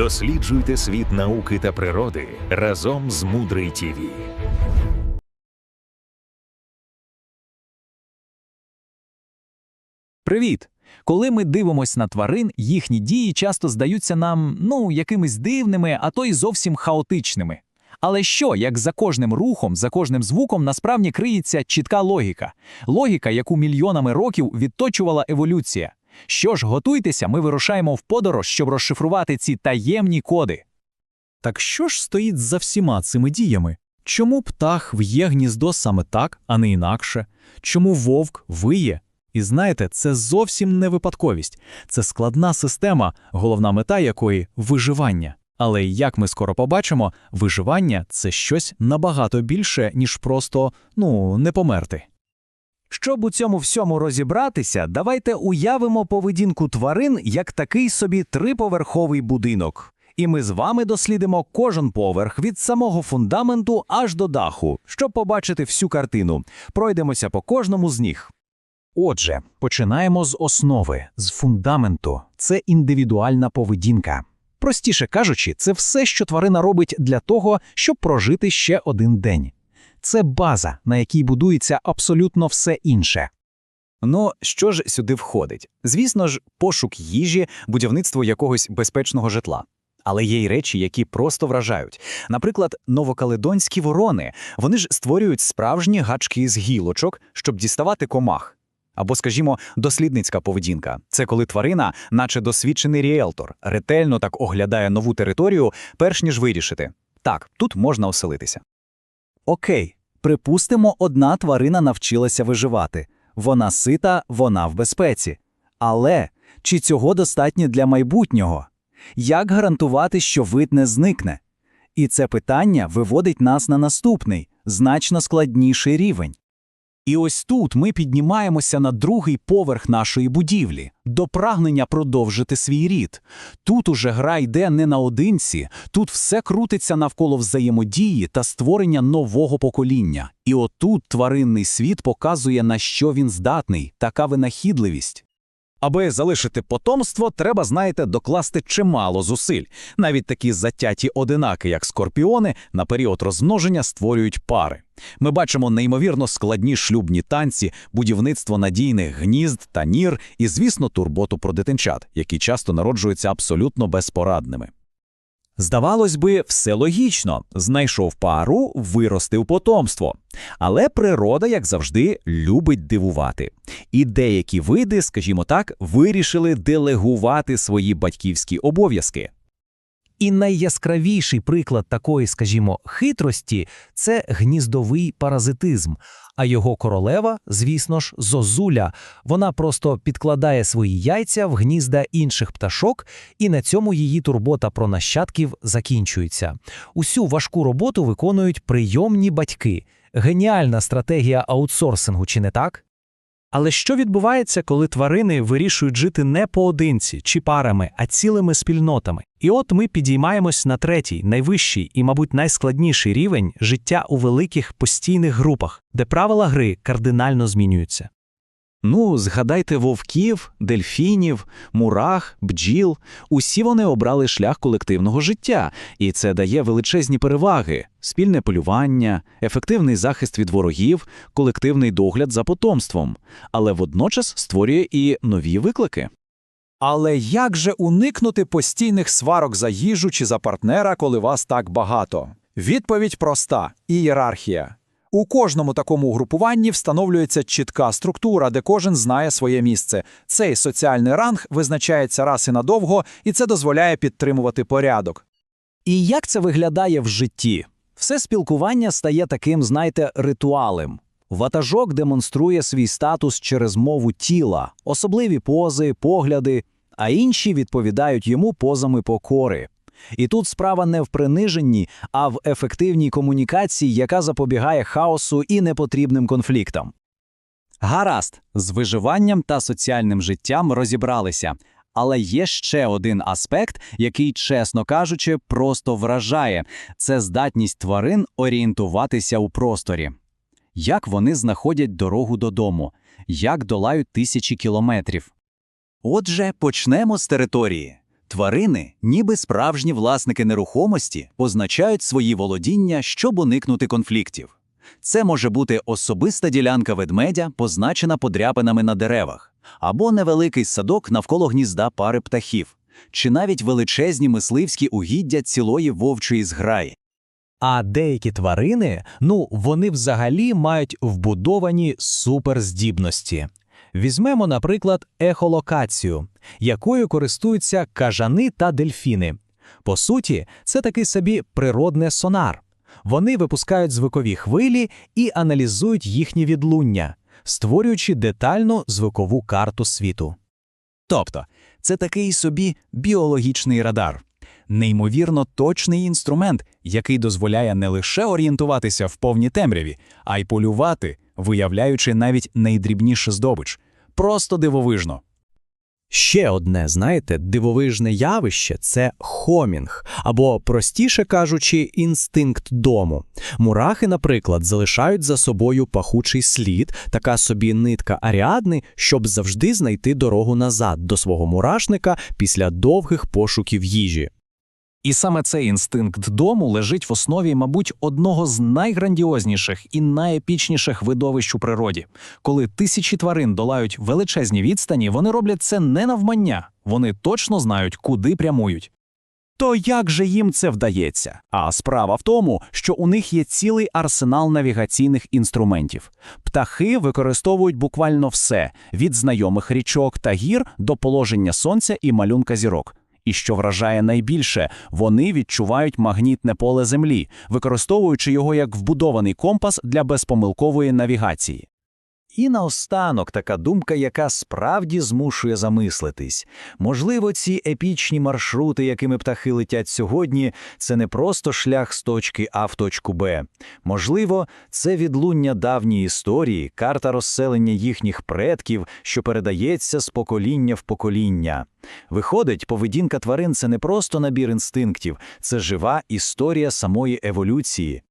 Досліджуйте світ науки та природи разом з Мудрий ТІВІ. Привіт! Коли ми дивимося на тварин, їхні дії часто здаються нам, ну, якимись дивними, а то й зовсім хаотичними. Але що, як за кожним рухом, за кожним звуком насправді криється чітка логіка? Логіка, яку мільйонами років відточувала еволюція. Що ж, готуйтеся, ми вирушаємо в подорож, щоб розшифрувати ці таємні коди. Так що ж стоїть за всіма цими діями? Чому птах в'є гніздо саме так, а не інакше? Чому вовк виє? І знаєте, це зовсім не випадковість. Це складна система, головна мета якої виживання. Але як ми скоро побачимо, виживання це щось набагато більше, ніж просто ну не померти. Щоб у цьому всьому розібратися, давайте уявимо поведінку тварин як такий собі триповерховий будинок. І ми з вами дослідимо кожен поверх від самого фундаменту аж до даху, щоб побачити всю картину. Пройдемося по кожному з них. Отже, починаємо з основи, з фундаменту. Це індивідуальна поведінка. Простіше кажучи, це все, що тварина робить для того, щоб прожити ще один день. Це база, на якій будується абсолютно все інше. Ну, що ж сюди входить? Звісно ж, пошук їжі, будівництво якогось безпечного житла. Але є й речі, які просто вражають. Наприклад, новокаледонські ворони. Вони ж створюють справжні гачки з гілочок, щоб діставати комах. Або, скажімо, дослідницька поведінка це коли тварина, наче досвідчений ріелтор, ретельно так оглядає нову територію, перш ніж вирішити. Так, тут можна оселитися. Окей, припустимо, одна тварина навчилася виживати. Вона сита, вона в безпеці. Але чи цього достатньо для майбутнього? Як гарантувати, що вид не зникне? І це питання виводить нас на наступний, значно складніший рівень. І ось тут ми піднімаємося на другий поверх нашої будівлі, до прагнення продовжити свій рід. Тут уже гра йде не наодинці, тут все крутиться навколо взаємодії та створення нового покоління. І отут тваринний світ показує, на що він здатний, така винахідливість. Аби залишити потомство, треба, знаєте, докласти чимало зусиль. Навіть такі затяті одинаки, як скорпіони, на період розмноження створюють пари. Ми бачимо неймовірно складні шлюбні танці, будівництво надійних гнізд та нір і, звісно, турботу про дитинчат, які часто народжуються абсолютно безпорадними. Здавалось би, все логічно. Знайшов пару, виростив потомство. Але природа, як завжди, любить дивувати. І деякі види, скажімо так, вирішили делегувати свої батьківські обов'язки. І найяскравіший приклад такої, скажімо, хитрості це гніздовий паразитизм. А його королева, звісно ж, зозуля. Вона просто підкладає свої яйця в гнізда інших пташок, і на цьому її турбота про нащадків закінчується. Усю важку роботу виконують прийомні батьки. Геніальна стратегія аутсорсингу, чи не так? Але що відбувається, коли тварини вирішують жити не поодинці чи парами, а цілими спільнотами? І от ми підіймаємось на третій, найвищий і, мабуть, найскладніший рівень життя у великих постійних групах, де правила гри кардинально змінюються. Ну, згадайте вовків, дельфінів, мурах, бджіл. Усі вони обрали шлях колективного життя, і це дає величезні переваги: спільне полювання, ефективний захист від ворогів, колективний догляд за потомством, але водночас створює і нові виклики. Але як же уникнути постійних сварок за їжу чи за партнера, коли вас так багато? Відповідь проста ієрархія. У кожному такому угрупуванні встановлюється чітка структура, де кожен знає своє місце. Цей соціальний ранг визначається раз і надовго, і це дозволяє підтримувати порядок. І як це виглядає в житті? Все спілкування стає таким, знаєте, ритуалем. Ватажок демонструє свій статус через мову тіла, особливі пози, погляди, а інші відповідають йому позами покори. І тут справа не в приниженні, а в ефективній комунікації, яка запобігає хаосу і непотрібним конфліктам. Гаразд, з виживанням та соціальним життям розібралися. Але є ще один аспект, який, чесно кажучи, просто вражає це здатність тварин орієнтуватися у просторі. Як вони знаходять дорогу додому, як долають тисячі кілометрів. Отже, почнемо з території. Тварини, ніби справжні власники нерухомості, позначають свої володіння, щоб уникнути конфліктів. Це може бути особиста ділянка ведмедя, позначена подряпинами на деревах, або невеликий садок навколо гнізда пари птахів, чи навіть величезні мисливські угіддя цілої вовчої зграї. А деякі тварини, ну, вони взагалі мають вбудовані суперздібності. Візьмемо, наприклад, ехолокацію, якою користуються кажани та дельфіни. По суті, це такий собі природний сонар. Вони випускають звукові хвилі і аналізують їхні відлуння, створюючи детальну звукову карту світу. Тобто, це такий собі біологічний радар. Неймовірно точний інструмент, який дозволяє не лише орієнтуватися в повній темряві, а й полювати, виявляючи навіть найдрібніше здобич. Просто дивовижно. Ще одне, знаєте, дивовижне явище це хомінг, або, простіше кажучи, інстинкт дому. Мурахи, наприклад, залишають за собою пахучий слід, така собі нитка аріадни, щоб завжди знайти дорогу назад до свого мурашника після довгих пошуків їжі. І саме цей інстинкт дому лежить в основі, мабуть, одного з найграндіозніших і найепічніших видовищ у природі. Коли тисячі тварин долають величезні відстані, вони роблять це не навмання, вони точно знають, куди прямують. То як же їм це вдається? А справа в тому, що у них є цілий арсенал навігаційних інструментів. Птахи використовують буквально все від знайомих річок та гір до положення сонця і малюнка зірок. І що вражає найбільше, вони відчувають магнітне поле Землі, використовуючи його як вбудований компас для безпомилкової навігації. І наостанок така думка, яка справді змушує замислитись. Можливо, ці епічні маршрути, якими птахи летять сьогодні, це не просто шлях з точки А в точку Б. Можливо, це відлуння давньої історії, карта розселення їхніх предків, що передається з покоління в покоління. Виходить, поведінка тварин це не просто набір інстинктів, це жива історія самої еволюції.